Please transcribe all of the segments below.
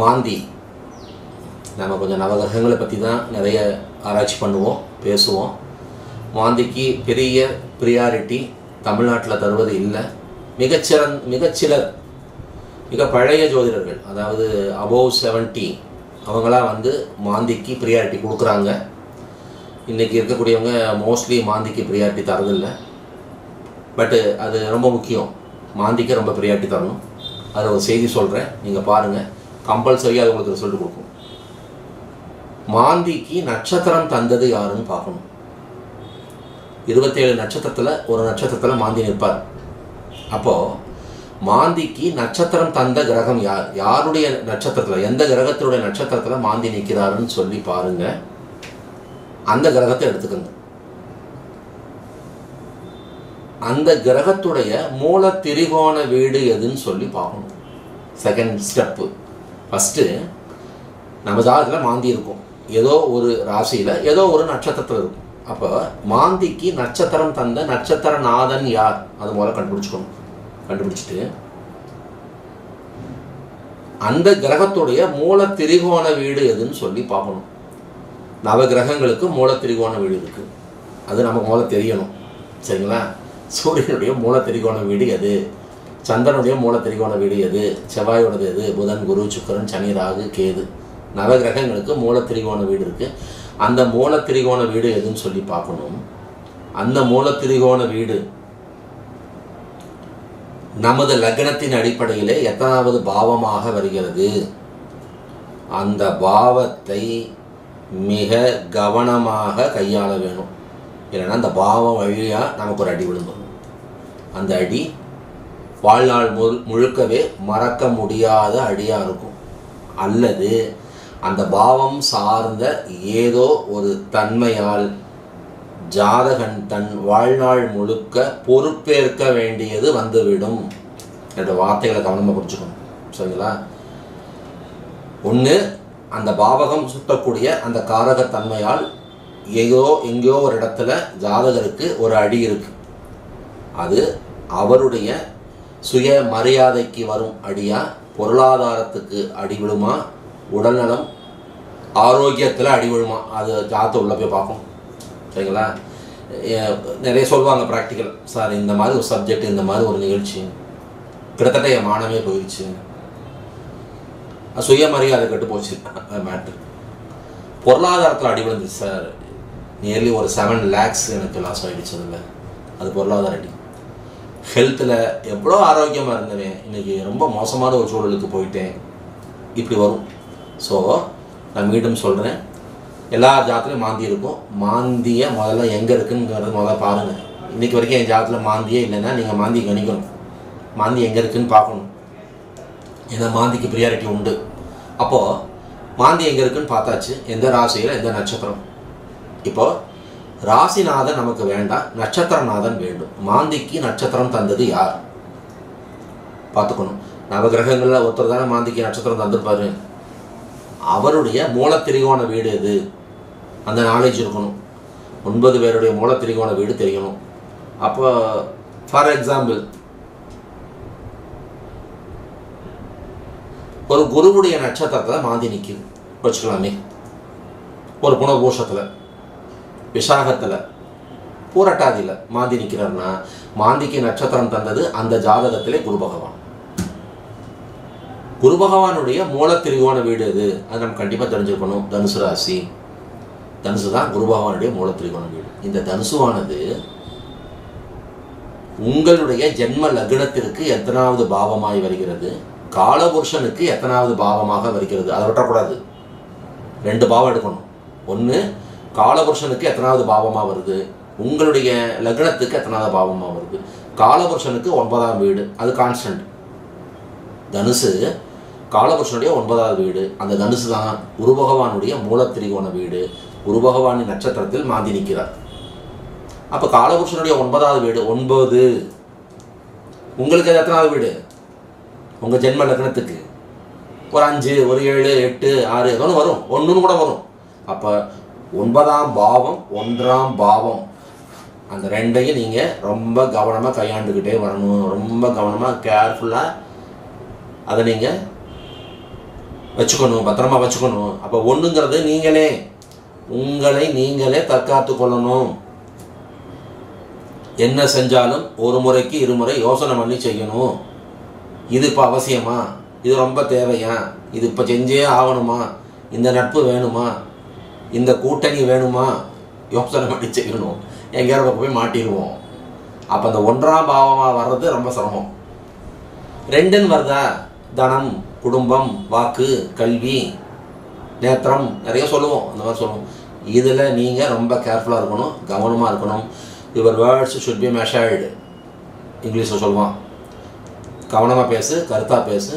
மாந்தி நம்ம கொஞ்சம் நவகிரகங்களை பற்றி தான் நிறைய ஆராய்ச்சி பண்ணுவோம் பேசுவோம். மாந்திக்கு பெரிய ப்ரியாரிட்டி தமிழ்நாட்டில் தருவது இல்லை. மிகச்சிறந் மிகச்சிலர் மிக பழைய ஜோதிடர்கள் அதாவது அபோவ் செவன்ட்டி அவங்களாம் வந்து மாந்திக்கு ப்ரியாரிட்டி கொடுக்குறாங்க. இன்றைக்கி இருக்கக்கூடியவங்க மோஸ்ட்லி மாந்திக்கு ப்ரியாரிட்டி தரதில்லை. பட்டு uh, அது ரொம்ப முக்கியம். மாந்திக்கு ரொம்ப ப்ரியாரிட்டி தரணும். அதை ஒரு செய்தி சொல்கிறேன் நீங்கள் பாருங்கள் கம்பல்சரியாக அது உங்களுக்கு ரிசல்ட் கொடுக்கும். மாந்திக்கு நட்சத்திரம் தந்தது யாருன்னு பார்க்கணும். இருபத்தேழு நட்சத்திரத்தில் ஒரு நட்சத்திரத்தில் மாந்தி நிற்பார். அப்போது மாந்திக்கு நட்சத்திரம் தந்த கிரகம் யார்? யாருடைய நட்சத்திரத்தில் எந்த கிரகத்தினுடைய நட்சத்திரத்தில் மாந்தி நிற்கிறாருன்னு சொல்லி பாருங்கள் அந்த கிரகத்தை எடுத்துக்கணும் அந்த கிரகத்துடைய மூல திரிகோண வீடு எதுன்னு சொல்லி பார்க்கணும். செகண்ட் ஸ்டெப்பு ஃபஸ்ட்டு நம்ம ஜாதகத்தில் மாந்தி இருக்கும். ஏதோ ஒரு ராசியில் ஏதோ ஒரு நட்சத்திரத்தில் இருக்கும். அப்போ மாந்திக்கு நட்சத்திரம் தந்த நட்சத்திர நாதன் யார்? அது முதல்ல கண்டுபிடிச்சிக்கணும். கண்டுபிடிச்சிட்டு அந்த கிரகத்துடைய மூல திரிகோண வீடு எதுன்னு சொல்லி பார்க்கணும். நவ கிரகங்களுக்கு மூல திரிகோண வீடு இருக்குது அது நமக்கு முதல்ல தெரியணும். சரிங்களா? சூரியனுடைய மூல திரிகோண வீடு எது? சந்திரனுடைய மூல திரிகோண வீடு எது? செவ்வாயோடது எது? புதன் குரு சுக்கரன் சனி ராகு கேது. நவகிரகங்களுக்கு மூல திரிகோண வீடு இருக்குது அந்த மூல திரிகோண வீடு எதுன்னு சொல்லி பார்க்கணும். அந்த மூல திரிகோண வீடு நமது லக்னத்தின் அடிப்படையிலே எத்தனாவது பாவமாக வருகிறது. அந்த பாவத்தை மிக கவனமாக கையாள வேணும். இல்லைன்னா அந்த பாவம் வழியாக நமக்கு ஒரு அடி விழுந்துடும் அந்த அடி வாழ்நாள் முழு முழுக்கவே மறக்க முடியாத அடியாக இருக்கும். அல்லது அந்த பாவம் சார்ந்த ஏதோ ஒரு தன்மையால் ஜாதகன் தன் வாழ்நாள் முழுக்க பொறுப்பேற்க வேண்டியது வந்துவிடும். என்ற வார்த்தைகளை கவனமாக புரிஞ்சுக்கணும். சரிங்களா? ஒன்று அந்த பாவகம் சுட்டக்கூடிய அந்த காரகத்தன்மையால் எங்கோ எங்கேயோ ஒரு இடத்துல ஜாதகருக்கு ஒரு அடி இருக்கு. அது அவருடைய சுய மரியாதைக்கு வரும் அடியா பொருளாதாரத்துக்கு அடி விழுமா உடல்நலம் ஆரோக்கியத்தில் அடி விழுமா அது ஜாத்து உள்ள போய் பார்ப்போம். சரிங்களா? நிறைய சொல்லுவாங்க ப்ராக்டிக்கல் சார் இந்த மாதிரி ஒரு சப்ஜெக்ட் இந்த மாதிரி ஒரு நிகழ்ச்சி கிட்டத்தட்ட என் மானமே போயிடுச்சு சுயமரியாதை கெட்டு போச்சு மேட்ரு பொருளாதாரத்தில் அடி விழுந்துச்சு சார். நியர்லி ஒரு செவன் லேக்ஸ் எனக்கு லாஸ் ஆகிடுச்சு அதில். அது பொருளாதார அடி. ஹெல்த்தில் எவ்வளோ ஆரோக்கியமாக இருந்தவன் இன்னைக்கு ரொம்ப மோசமான ஒரு சூழலுக்கு போயிட்டேன். இப்படி வரும். ஸோ நான் மீண்டும் சொல்கிறேன் எல்லா ஜாத்திலையும் மாந்தி இருக்கும். மாந்தியை முதல்ல எங்கே இருக்குங்கிறது முதல்ல பாருங்கள் இன்றைக்கி வரைக்கும் என் ஜாத்தில் மாந்தியே இல்லைன்னா நீங்கள் மாந்தி கணிக்கணும். மாந்தி எங்கே இருக்குன்னு பார்க்கணும். ஏன்னா மாந்திக்கு ப்ரியாரிட்டி உண்டு. அப்போது மாந்தி எங்கே இருக்குன்னு பார்த்தாச்சு. எந்த ராசியில்? எந்த நட்சத்திரம்? இப்போது ராசிநாதன் நமக்கு வேண்டாம் நட்சத்திரநாதன் வேண்டும். மாந்திக்கு நட்சத்திரம் தந்தது யார்? பார்த்துக்கணும். நவகிரகங்களில் ஒருத்தர் தானே மாந்திக்கு நட்சத்திரம் தந்திருப்பாரு. அவருடைய மூலத்திரிகோண வீடு எது? அந்த நாலேஜ் இருக்கணும். ஒன்பது பேருடைய மூலத்திரிகோண வீடு தெரியணும். அப்போ ஃபார் எக்ஸாம்பிள் ஒரு குருவுடைய நட்சத்திரத்தை மாந்தி நிற்கும் வச்சுக்கலாமே. ஒரு புனர்பூஷத்தில் விசாகத்தில் பூரட்டாதியில் மாந்தி நிற்கிறார்னா மாந்திக்கு நட்சத்திரம் தந்தது அந்த ஜாதகத்திலே குரு பகவான். குரு பகவானுடைய மூல திரிகோண வீடு எது? அது நம்ம கண்டிப்பாக தெரிஞ்சுக்கணும். தனுசு ராசி. தனுசு தான் குரு பகவானுடைய மூல திரிகோண வீடு. இந்த தனுசுவானது உங்களுடைய ஜென்ம லக்னத்திற்கு எத்தனாவது பாவமாய் வருகிறது? காலபுருஷனுக்கு எத்தனாவது பாவமாக வருகிறது? அதை விட்டக்கூடாது ரெண்டு பாவம் எடுக்கணும். ஒன்று காலபுருஷனுக்கு எத்தனாவது பாவமாக வருது? உங்களுடைய லக்னத்துக்கு எத்தனாவது பாவமாக வருது? காலபுருஷனுக்கு ஒன்பதாம் வீடு அது கான்ஸ்டன்ட் தனுசு காலபுருஷனுடைய ஒன்பதாவது வீடு அந்த தனுசு தான் குரு பகவானுடைய மூலத்திரிகோண வீடு. குரு பகவானின் நட்சத்திரத்தில் மாந்தி நிற்கிறார் அப்போ காலபுருஷனுடைய ஒன்பதாவது வீடு ஒன்பது. உங்களுக்கு அது எத்தனாவது வீடு? உங்கள் ஜென்ம லக்னத்துக்கு. ஒரு அஞ்சு ஒரு ஏழு எட்டு ஆறு ஏதோ ஒன்று வரும். ஒன்றுன்னு கூட வரும். அப்போ ஒன்பதாம் பாவம் ஒன்றாம் பாவம். அந்த ரெண்டையும் நீங்கள் ரொம்ப கவனமாக கையாண்டுக்கிட்டே வரணும். ரொம்ப கவனமாக கேர்ஃபுல்லாக அதை நீங்கள் வச்சுக்கணும் பத்திரமா வச்சுக்கணும். அப்போ ஒன்றுங்கிறது நீங்களே உங்களை நீங்களே தற்காத்து கொள்ளணும். என்ன செஞ்சாலும் ஒரு முறைக்கு இருமுறை யோசனை பண்ணி செய்யணும். இது இப்போ அவசியமா? இது ரொம்ப தேவையா? இது இப்போ செஞ்சே ஆகணுமா? இந்த நட்பு வேணுமா? இந்த கூட்டணி வேணுமா? யோசனை பண்ணி செய்யணும். எங்கேயாவது போய் மாட்டிடுவோம். அப்போ அந்த ஒன்றாம் பாவமாக வர்றது ரொம்ப சிரமம். ரெண்டுன்னு வருதா? தனம் குடும்பம் வாக்கு கல்வி நேத்திரம் நிறைய சொல்லுவோம். அந்த மாதிரி சொல்லுவோம். இதில் நீங்கள் ரொம்ப கேர்ஃபுல்லாக இருக்கணும் கவனமாக இருக்கணும். Your words should be measured இங்கிலீஷில் சொல்லுவான். கவனமாக பேசு கருத்தாக பேசு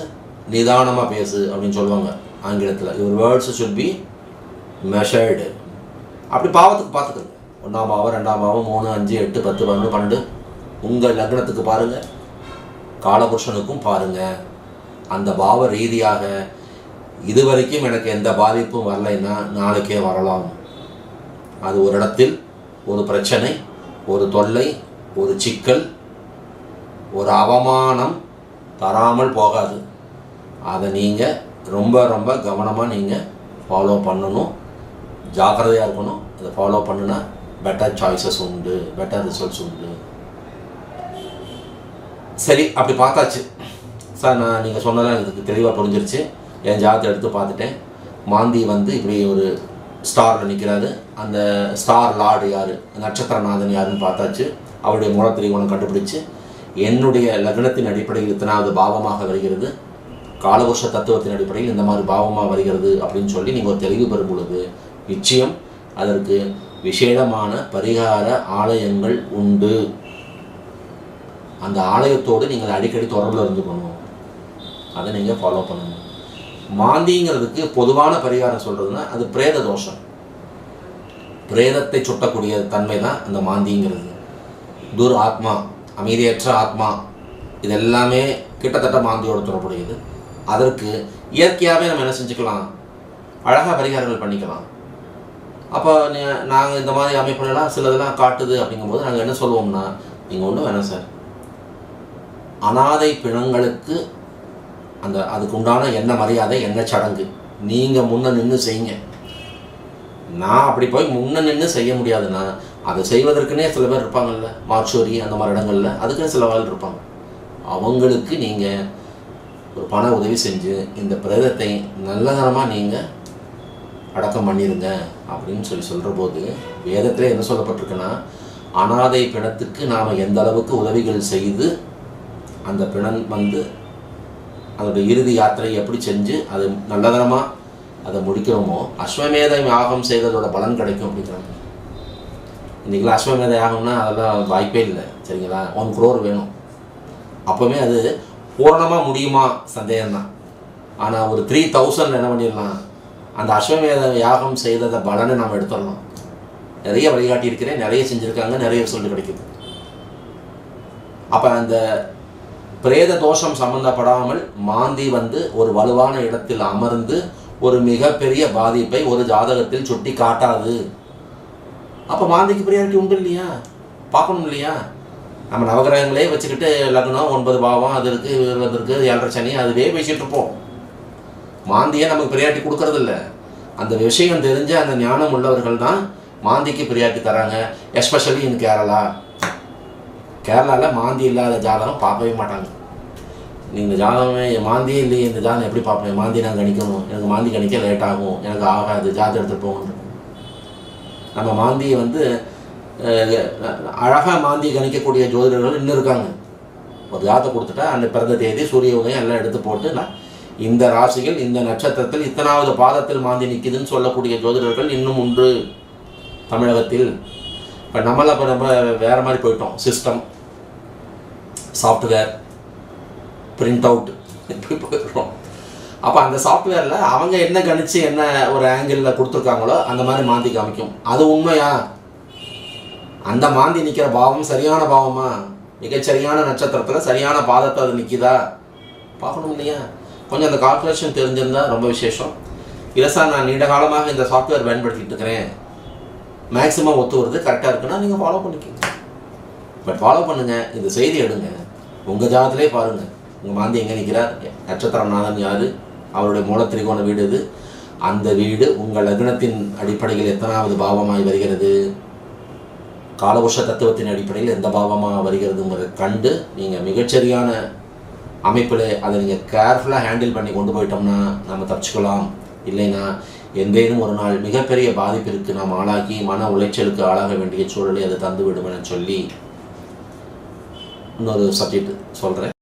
நிதானமாக பேசு அப்படின்னு சொல்லுவாங்க ஆங்கிலத்தில். Your words should be measured அப்படி பாவத்துக்கு பார்த்துக்கோங்க. ஒன்றாம் பாவம் ரெண்டாம் பாவம் மூணு அஞ்சு எட்டு பத்து பன்னெண்டு பன்னெண்டு. உங்கள் லக்னத்துக்கு பாருங்கள் காலபுருஷனுக்கும் பாருங்கள் அந்த பாவ ரீதியாக இதுவரைக்கும் எனக்கு எந்த பாதிப்பும் வரலைன்னா நாளைக்கே வரலாம். அது ஒரு இடத்தில் ஒரு பிரச்சனை ஒரு தொல்லை ஒரு சிக்கல் ஒரு அவமானம் தராமல் போகாது. அதை நீங்கள் ரொம்ப ரொம்ப கவனமாக நீங்கள் ஃபாலோ பண்ணணும். ஜாக்கிரதையாக இருக்கணும். அதை ஃபாலோ பண்ணுனா பெட்டர் சாய்ஸஸ் உண்டு பெட்டர் ரிசல்ட்ஸ் உண்டு. சரி அப்படி பார்த்தாச்சு. சார் நான் நீங்கள் சொன்னதெல்லாம் எனக்கு தெளிவாக புரிஞ்சிருச்சு. என் ஜாதத்தை எடுத்து பார்த்துட்டேன். மாந்தி வந்து இப்படி ஒரு ஸ்டாரில் நிற்கிறாரு அந்த ஸ்டார் லார்டு யார்? நட்சத்திரநாதன் யாருன்னு பார்த்தாச்சு. அவருடைய மூலத்திரிகோணம் கண்டுபிடிச்சு என்னுடைய லக்னத்தின் அடிப்படையில் இத்தனாவது பாவமாக வருகிறது? காலவருஷ தத்துவத்தின் அடிப்படையில் இந்த மாதிரி பாவமாக வருகிறது அப்படின்னு சொல்லி நீங்கள் ஒரு தெளிவு பெறும் பொழுது நிச்சயம் அதற்கு விசேடமான பரிகார ஆலயங்கள் உண்டு. அந்த ஆலயத்தோடு நீங்கள் அடிக்கடி தொடர்பில் இருந்து பண்ணுவோம் அதை நீங்கள் ஃபாலோ பண்ணணும். மாந்திங்கிறதுக்கு பொதுவான பரிகாரம் சொல்கிறதுனா அது பிரேத தோஷம். பிரேதத்தை சுட்டக்கூடிய தன்மை தான் அந்த மாந்திங்கிறது. துர் ஆத்மா அமைதியற்ற ஆத்மா இது எல்லாமே கிட்டத்தட்ட மாந்தியோடு தொடர்புடையது. அதற்கு இயற்கையாகவே நம்ம என்ன செஞ்சுக்கலாம்? அழகாக பரிகாரங்கள் பண்ணிக்கலாம். அப்போ நாங்கள் இந்த மாதிரி அமைப்புலாம் சிலதெல்லாம் காட்டுது அப்படிங்கும்போது நாங்கள் என்ன சொல்லுவோம்னா நீங்கள் ஒன்றும் வேணாம் சார். அனாதை பிணங்களுக்கு அந்த அதுக்கு உண்டான என்ன மரியாதை என்ன சடங்கு. நீங்கள் முன்ன நின்று செய்யுங்க. நான் அப்படி போய் முன்ன நின்று செய்ய முடியாதுன்னா அதை செய்வதற்குனே சில பேர் இருப்பாங்கல்ல. மார்ச்சோரி அந்த மாதிரி இடங்கள்ல அதுக்குன்னு சில ஆள் இருப்பாங்க. அவங்களுக்கு நீங்கள் ஒரு பண உதவி செஞ்சு இந்த பிரேதத்தை நல்லதனமாக நீங்கள் அடக்கம் பண்ணிடுங்க அப்படின்னு சொல்லி சொல்கிற போது வேதத்தில் என்ன சொல்லப்பட்டிருக்குன்னா அனாதை பிணத்துக்கு நாம் எந்த அளவுக்கு உதவிகள் செய்து அந்த பிணம் வந்து அதோட இறுதி யாத்திரை எப்படி செஞ்சு அது நல்லதனமாக அதை முடிக்கிறோமோ அஸ்வமேத யாகம் செய்ததோட பலன் கிடைக்கும் அப்படிங்கிறாங்க. இன்றைக்கெல்லாம் அஸ்வமேத யாகம்னா அதெல்லாம் வாய்ப்பே இல்லை சரிங்களா? ஒன் குரோர் வேணும். அப்போவுமே அது பூரணமாக முடியுமா? சந்தேகம்தான். ஆனால் ஒரு த்ரீ தௌசண்ட் என்ன பண்ணிடலாம்? அந்த அஸ்வமேத யாகம் செய்ததை பலனை நாம் எடுத்துடலாம். நிறைய வழிகாட்டி இருக்கிறேன் நிறைய செஞ்சுருக்காங்க நிறைய ரிசல்ட் கிடைக்குது. அப்போ அந்த பிரேத தோஷம் சம்பந்தப்படாமல் மாந்தி வந்து ஒரு வலுவான இடத்தில் அமர்ந்து ஒரு மிகப்பெரிய பாதிப்பை ஒரு ஜாதகத்தில் சுட்டி காட்டாது. அப்போ மாந்திக்கு பிரியாரிட்டி உண்டு இல்லையா? பார்க்கணும் இல்லையா? நம்ம நவகிரகங்களே வச்சுக்கிட்டு லக்னம் ஒன்பது பாவம் அது இருக்குது வந்திருக்கு ஏழரை சனி அதுவே பேசிகிட்டு இருப்போம். மாந்தியை நமக்கு பிரியாட்டி கொடுக்கறது இல்லை அந்த விஷயம் தெரிஞ்ச அந்த ஞானம் உள்ளவர்கள் தான் மாந்திக்கு பிரியாட்டி தராங்க. எஸ்பெஷலி இன் கேரளா கேரளாவில் மாந்தி இல்லாத ஜாதகம் பார்க்கவே மாட்டாங்க. நீங்கள் ஜாதகமே மாந்தியே இல்லையே இந்த ஜாதகம் எப்படி பார்ப்பேன் மாந்தி நான் கணிக்கணும். எனக்கு மாந்தி கணிக்க லேட் ஆகும். எனக்கு ஆகாது. ஜாதகம் எடுத்துகிட்டு போகணும். நம்ம மாந்தியை வந்து அழகாக மாந்தி கணிக்கக்கூடிய ஜோதிடர்கள் இன்னும் இருக்காங்க. ஒரு ஜாதகம் கொடுத்துட்டா அந்த பிறந்த தேதி சூரிய உதயம் எல்லாம் எடுத்து போட்டு நான் இந்த ராசிகள் இந்த நட்சத்திரத்தில் இத்தனாவது பாதத்தில் மாந்தி நிற்கிதுன்னு சொல்லக்கூடிய ஜோதிடர்கள் இன்னும் உண்டு தமிழகத்தில். இப்போ நம்மளாம் இப்போ நம்ம வேறு மாதிரி போயிட்டோம். சிஸ்டம் சாஃப்ட்வேர் பிரிண்ட் அவுட் இப்படி போயிடுறோம். அப்போ அந்த சாஃப்ட்வேரில் அவங்க என்ன கணிச்சு என்ன ஒரு ஆங்கிளில் கொடுத்துருக்காங்களோ அந்த மாதிரி மாந்தி காமிக்கும். அது உண்மையா? அந்த மாந்தி நிற்கிற பாவம் சரியான பாவமா? மிகச்சரியான நட்சத்திரத்தில் சரியான பாதத்தை அது நிற்கிதா பார்க்கணும் இல்லையா? கொஞ்சம் அந்த கால்குலேஷன் தெரிஞ்சிருந்தால் ரொம்ப விசேஷம். இல்லை சார் நான் நீண்ட காலமாக இந்த சாஃப்ட்வேர் பயன்படுத்திகிட்டு இருக்கிறேன். மேக்ஸிமம் ஒத்து வருது கரெக்டாக இருக்குன்னா நீங்கள் ஃபாலோ பண்ணிக்கோங்க. பட் ஃபாலோ பண்ணுங்கள் இந்த செய்தி எடுங்க. உங்கள் ஜாதத்திலே பாருங்கள் உங்கள் மாந்தி எங்கே நிற்கிறார் நட்சத்திரநாதன் யார்? அவருடைய மூலத்திரிகோண வீடு இது அந்த வீடு உங்கள் லக்னத்தின் அடிப்படையில் எத்தனாவது பாவமாய் வருகிறது? காலவருஷ தத்துவத்தின் அடிப்படையில் எந்த பாவமாக வருகிறதுங்கிறத கண்டு நீங்கள் மிகச்சரியான அமைப்பில் அதை நீங்கள் கேர்ஃபுல்லாக ஹேண்டில் பண்ணி கொண்டு போயிட்டோம்னா நம்ம தப்பிச்சுக்கலாம். இல்லைன்னா எந்தேனும் ஒரு நாள் மிகப்பெரிய பாதிப்பிற்கு நாம் ஆளாகி மன உளைச்சலுக்கு ஆளாக வேண்டிய சூழலை அது தந்து என சொல்லி இன்னொரு சப்ஜெக்ட் சொல்கிறேன்